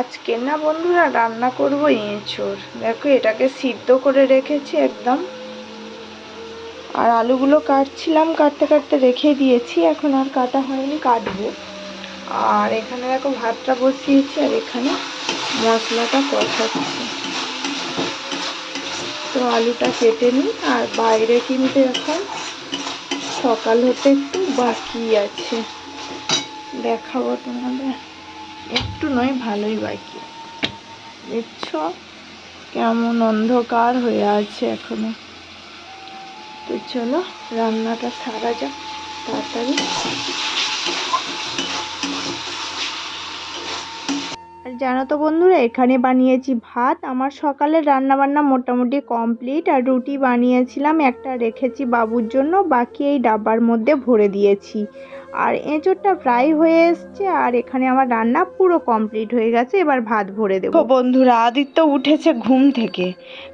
আজকে না বন্ধুরা রান্না করব এঁচোড় দেখো এটাকে সিদ্ধ করে রেখেছি একদম। আর আলুগুলো কাটছিলাম, কাটতে কাটতে রেখে দিয়েছি, এখন আর কাটা হয়নি, কাটবো। আর এখানে দেখো ভাতটা বসিয়েছি, আর এখানে মশলাটা কষাচ্ছি। তো আলুটা কেটে নিই, আর বাইরে কিন্তু এখন সকাল হতে একটু বাকি আছে। দেখাবো তোমাদের। একটু নয়, ভালোই বাকি। দেখছ কেমন অন্ধকার হয়ে আছে এখনও। তো চলো, রান্নাটা সারা যাক, তাড়াতাড়ি। আর জানো তো বন্ধুরা, এখানে বানিয়েছি ভাত। আমার সকালের রান্না বান্না মোটামুটি কমপ্লিট। আর রুটি বানিয়েছিলাম, একটা রেখেছি বাবুর জন্য। বাকি এই ডাব্বার মধ্যে ভরে দিয়েছি। আর এঁচোড়টা ফ্রাই হয়ে এসছে আর এখানে আমার রান্না পুরো কমপ্লিট হয়ে গেছে। এবার ভাত ভরে দেবো। বন্ধুরা, আদিত্য উঠেছে ঘুম থেকে।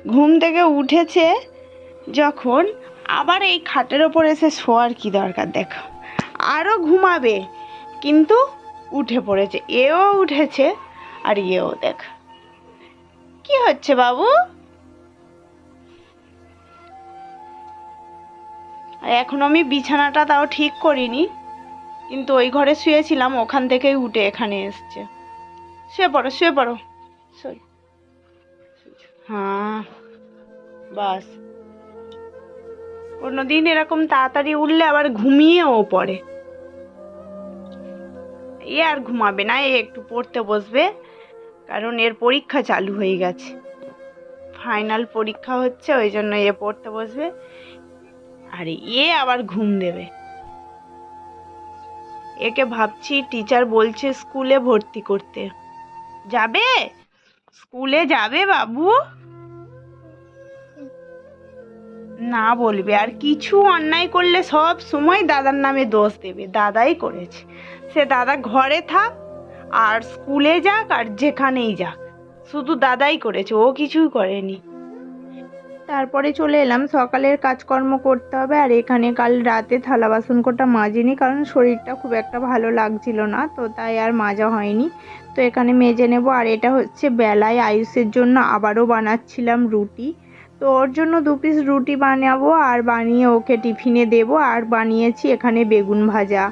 ঘুম থেকে উঠেছে যখন আবার এই খাটের ওপর এসে শোয়ার কি দরকার দেখো। আরও ঘুমাবে, কিন্তু উঠে পড়েছে। এও উঠেছে আর এও দেখ। কি হচ্ছে বাবু? আর এখন আমি বিছানাটা তাও ঠিক করিনি। কিন্তু ওই ঘরে শুয়েছিলাম, ওখান থেকেই উঠে এখানে এসছে। শুয়ে পড়ো শুয়ে পড়ো। শোই হ্যাঁ বাস। কোনোদিন এরকম তাড়াতাড়ি উঠলে আবার ঘুমিয়েও পড়ে। এ আর ঘুমাবে না, এ একটু পড়তে বসবে, কারণ এর পরীক্ষা চালু হয়ে গেছে। ফাইনাল পরীক্ষা হচ্ছে, ওই জন্য এ পড়তে বসবে। আর এ আবার ঘুম দেবে। একে ভাবছি টিচার বলছে স্কুলে ভর্তি করতে। যাবে? স্কুলে যাবে বাবু? না বলবে, আর কিছু অন্যায় করলে সব সময় দাদার নামে দোষ দেবে, দাদাই করেছে। সে দাদা ঘরে থাক, আর স্কুলে যাক, আর যেখানেই যাক। শুধু দাদাই করেছে, ও কিছুই করেনি। তারপরে চলে এলাম। সকালের কাজকর্ম করতে হবে আর এখানে কাল রাতে থালা বাসন কোটা মাজিনি কারণ শরীরটা খুব একটা ভালো লাগছিল না, তো তাই আর মাজা হয়নি। তো এখানে মেজে নেব আর এটা হচ্ছে বেলায় আয়ুষের জন্য আবারও বানাচ্ছিলাম রুটি। তো ওর জন্য দু পিস রুটি বানাবো আর বানিয়ে ওকে টিফিনে দেবো আর বানিয়েছি এখানে বেগুন ভাজা।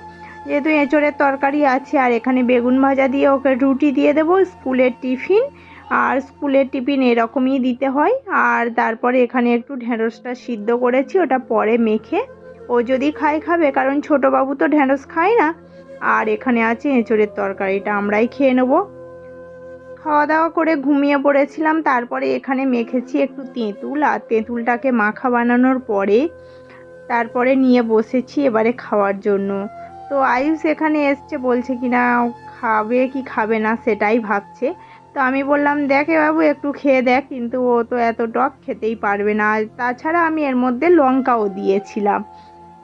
যেহেতু এঁচড়ের তরকারি আছে আর এখানে বেগুন ভাজা দিয়ে ওকে রুটি দিয়ে দেবো স্কুলের টিফিন। আর স্কুলের টিফিন এরকমই দিতে হয়। আর তারপরে এখানে একটু ঢেঁড়সটা সিদ্ধ করেছি, ওটা পরে মেখে। ও যদি খায়, খাবে, কারণ ছোটো বাবু তো ঢেঁড়স খায় না। আর এখানে আছে এঁচড়ের তরকারিটা আমরাই খেয়ে নেব। খাওয়া দাওয়া করে ঘুমিয়ে পড়েছিলাম, তারপরে এখানে মেখেছি একটু তেঁতুল, আর তেঁতুলটাকে মাখা বানানোর পরে তারপরে নিয়ে বসেছি এবারে খাওয়ার জন্য। তো আয়ুষ এখানে এসছে, বলছে কি না খাবে কি খাবে না সেটাই ভাবছে। তো আমি বললাম, দেখে বাবু, একটু খেয়ে দেখ, কিন্তু ও তো এত টক খেতেই পারবে না। তাছাড়া আমি এর মধ্যে লঙ্কাও দিয়েছিলাম।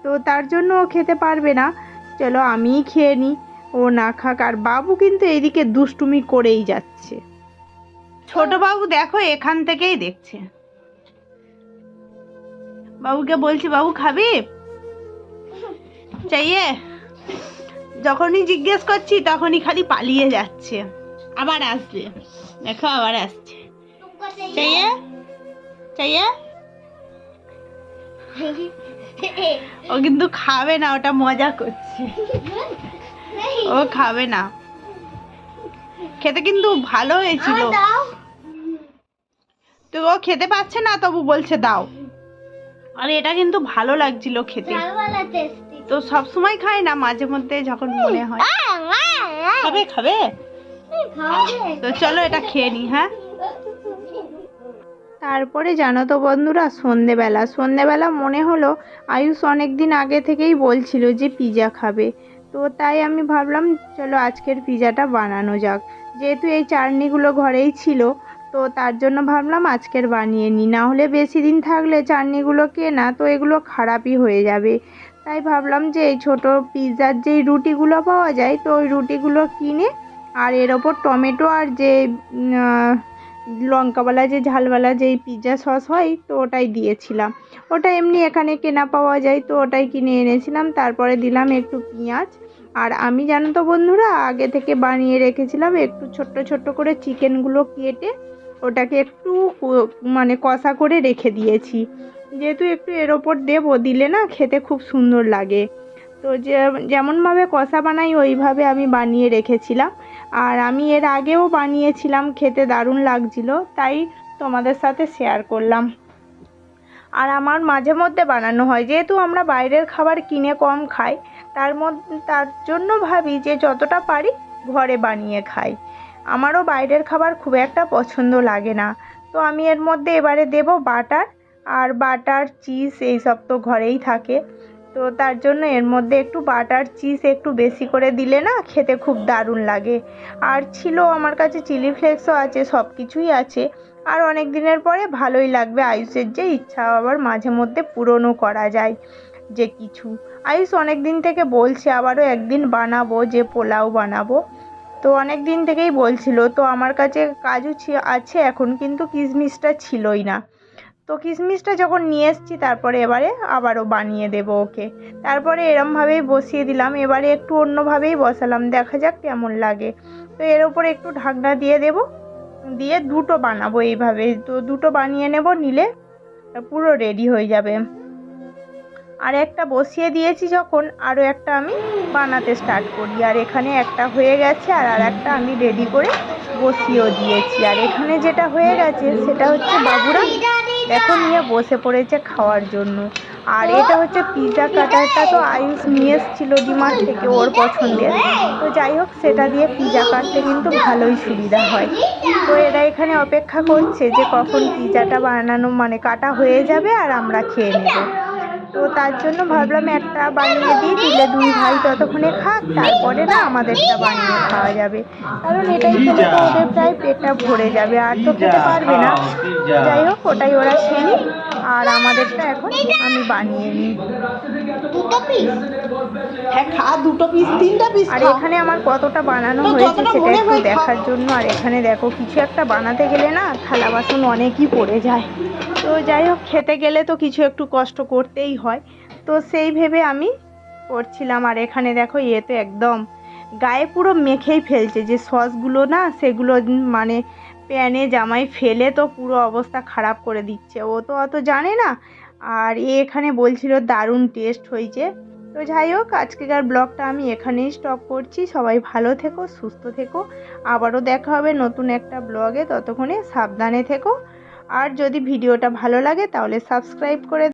তো তার জন্য ও খেতে পারবে না। চলো আমিই খেয়ে নিই, ও না খাক। আর বাবু কিন্তু এইদিকে দুষ্টুমি করেই যাচ্ছে। ছোট বাবু দেখো, এখান থেকেই দেখছে। বাবুকে বলছি, বাবু খাবি? চাইয়ে, যখনই জিজ্ঞেস করছি, তখনই খালি পালিয়ে যাচ্ছে। আবার আসবে দেখো আবার আসছে। চাইয়ে? চাইয়ে? ও কিন্তু খাবে না ওটা মজা করছে। ও খাবে না। খেতে কিন্তু ভালো হয়েছিল। তো ও খেতে পাচ্ছে না তবু বলছে দাও। আর এটা কিন্তু ভালো লাগছিল খেতে। তো সব সময় খায় না মাঝে মধ্যে যখন মনে হয়। খাবে খাবে? তো চলো এটা খেয়ে নি হ্যাঁ? তারপরে জানো তো বন্ধুরা, সন্ধেবেলা। সন্ধেবেলা মনে হলো আয়ুষ অনেক দিন আগে থেকেই বলছিল যে পিজা খাবে। তো তাই আমি ভাবলাম, চলো আজকের পিজাটা বানানো যাক। যেহেতু এই চাটনিগুলো ঘরেই ছিল, তো তার জন্য ভাবলাম আজকের বানিয়ে নিই না হলে বেশি দিন থাকলে চাটনিগুলো কেনা, তো এগুলো খারাপই হয়ে যাবে। তাই ভাবলাম যে এই ছোটো পিৎজার যেই রুটিগুলো পাওয়া যায়, তো ওই রুটিগুলো কিনে আর এর ওপর টমেটো আর যে লঙ্কাওয়ালা যে, ঝালওয়ালা যেই পিৎজা সস হয়, তো ওটাই দিয়েছিলাম। ওটা এমনি এখানে কেনা পাওয়া যায়, তো ওটাই কিনে এনেছিলাম। তারপরে দিলাম একটু পেঁয়াজ। আর আমি জানো তো বন্ধুরা, আগে থেকে বানিয়ে রেখেছিলাম একটু ছোট্ট ছোট্ট করে চিকেনগুলো কেটে ওটাকে একটু মানে কষা করে রেখে দিয়েছি। যেহেতু একটু এর ওপর দেবো, দিলে না খেতে খুব সুন্দর লাগে। তো যে, যেমনভাবে কষা বানাই, ওইভাবে আমি বানিয়ে রেখেছিলাম। আর আমি এর আগেও বানিয়েছিলাম, খেতে দারুণ লাগছিল, তাই তোমাদের সাথে শেয়ার করলাম। আর আমার মাঝে মধ্যে বানানো হয়, যেহেতু আমরা বাইরের খাবার কিনে কম খাই, তার মধ্যে তার জন্য ভাবি যে যতটা পারি ঘরে বানিয়ে খাই। আমারও বাইরের খাবার খুব একটা পছন্দ লাগে না। তো আমি এর মধ্যে এবারে দেব বাটার, আর বাটার, চিজ, এইসব তো ঘরেই থাকে। তো তার জন্য এর মধ্যে একটু বাটার চিজ একটু বেশি করে দিলে না খেতে খুব দারুণ লাগে। আর ছিল আমার কাছে চিলি ফ্লেক্সও আছে, সব কিছুই আছে। আর অনেক দিনের পরে ভালোই লাগবে আয়ুষের যে ইচ্ছা আবার মাঝে মধ্যে পূরণও করা যায় যে কিছু। আয়ুষ অনেক দিন থেকে বলছে আবারও একদিন বানাবো যে পোলাও বানাবো। তো অনেক দিন থেকেই বলছিল, তো আমার কাছে কাজু আছে এখন কিন্তু কিশমিশটা ছিলই না। তো কিশমিশটা যখন নিয়ে এসেছি, তারপরে এবারে আবারও বানিয়ে দেবো ওকে। তারপরে এরমভাবেই বসিয়ে দিলাম। এবারে একটু অন্যভাবেই বসালাম। দেখা যাক কেমন লাগে। তো এর উপরে একটু ঢাকনা দিয়ে দেব। দিয়ে দুটো বানাবো এইভাবে। তো দুটো বানিয়ে নেব, নিলে পুরো রেডি হয়ে যাবে। আর একটা বসিয়ে দিয়েছি যখন, আরও একটা আমি বানাতে স্টার্ট করি। আর এখানে একটা হয়ে গেছে, আর আর একটা আমি রেডি করে বসিয়েও দিয়েছি। আর এখানে যেটা হয়ে গেছে, সেটা হচ্ছে বাবুরা দেখো নিয়ে বসে পড়েছে খাওয়ার জন্য। আর এটা হচ্ছে পিৎজা কাটারটা তো আয়ুষ নিয়ে এসেছিল ডিমার থেকে ওর পছন্দের। তো যাই হোক, সেটা দিয়ে পিজা কাটতে কিন্তু ভালোই সুবিধা হয়। তো এরা এখানে অপেক্ষা করছে যে কখন পিজাটা বানানো মানে কাটা হয়ে যাবে আর আমরা খেয়ে নেব। তো তার জন্য ভাবলাম একটা বানিয়ে দিই দিলে দুই ভাই ততক্ষণে খাক তারপরে না আমাদেরটা বানিয়ে খাওয়া যাবে। কারণ এটাই খেলে তো ওদের প্রায় পেটটা ভরে যাবে আর তো খেতে পারবে না। যাই হোক ওটাই ওরা খেয়ে আর আমাদেরটা এখন আমি বানিয়ে নিই। দুটো পিস হ্যাঁ খা দুটো পিস তিনটা পিস আর এখানে আমার কতটা বানানো হয়েছে সেটা একটু দেখার জন্য। আর এখানে দেখো কিছু একটা বানাতে গেলে না থালা বাসন অনেকই পড়ে যায়। তো যাই হোক খেতে গেলে তো কিছু একটু কষ্ট করতেই হয়। তো সেই ভেবে আমি করছিলাম। আর এখানে দেখো ইয়ে তো একদম গায়ে পুরো মেখেই ফেলছে। যে সসগুলো না সেগুলো মানে প্যানে জামাই ফেলে তো পুরো অবস্থা খারাপ করে দিচ্ছে। ও তো অত জানে না। আর এ এখানে বলছিল দারুণ টেস্ট হয়েছে। তো যাই হোক, আজকেকার ব্লগটা আমি এখানেই স্টপ করছি। সবাই ভালো থেকো, সুস্থ থেকো। আবারও দেখা হবে নতুন একটা ব্লগে। ততক্ষণে সাবধানে থেকো। আর যদি ভিডিওটা ভালো লাগে, তাহলে সাবস্ক্রাইব করে